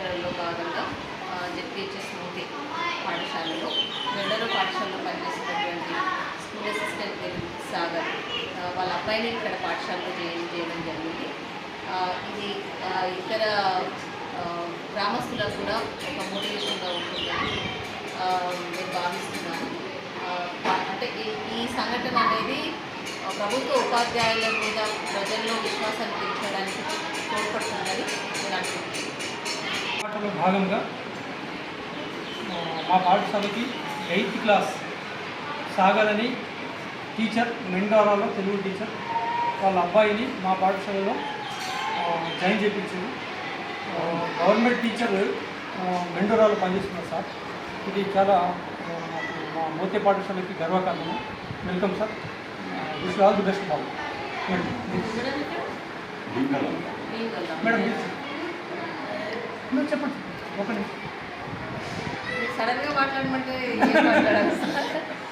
కార్యాచరణలో భాగంగా జెడ్పిహెచ్ఎస్ స్మృతి పాఠశాలలో మెడలు పాఠశాలలో పనిచేసినటువంటి స్కూల్ అసిస్టెంట్ సాగర్ వాళ్ళ అబ్బాయిని ఇక్కడ పాఠశాలలో జాయిన్ చేయడం జరిగింది. ఇది ఇతర గ్రామస్తులకు కూడా ఒక మోటివేషన్గా ఉంటుందని నేను భావిస్తున్నాను. అంటే ఈ సంఘటన అనేది ప్రభుత్వ ఉపాధ్యాయుల మీద ప్రజల్లో విశ్వాసాన్ని పెంచడానికి తోడ్పడుతుందని నేను అనుకుంటున్నాను. పాటలో భాగంగా మా పాఠశాలకి ఎయిత్ క్లాస్ సాగలని టీచర్ మెండారాలో తెలుగు టీచర్ వాళ్ళ అబ్బాయిని మా పాఠశాలలో జాయిన్ చేయించారు ఆ, గవర్నమెంట్ టీచర్ మెండోరాలో పనిచేస్తున్నారు సార్. ఇది చాలా మా మోతే పాఠశాలకి గర్వకారణము. Welcome sir. Wish all the best Babu. Madam madam మీరు- చెప్పండి. ఒకటి. సడన్గా మాట్లాడమంటే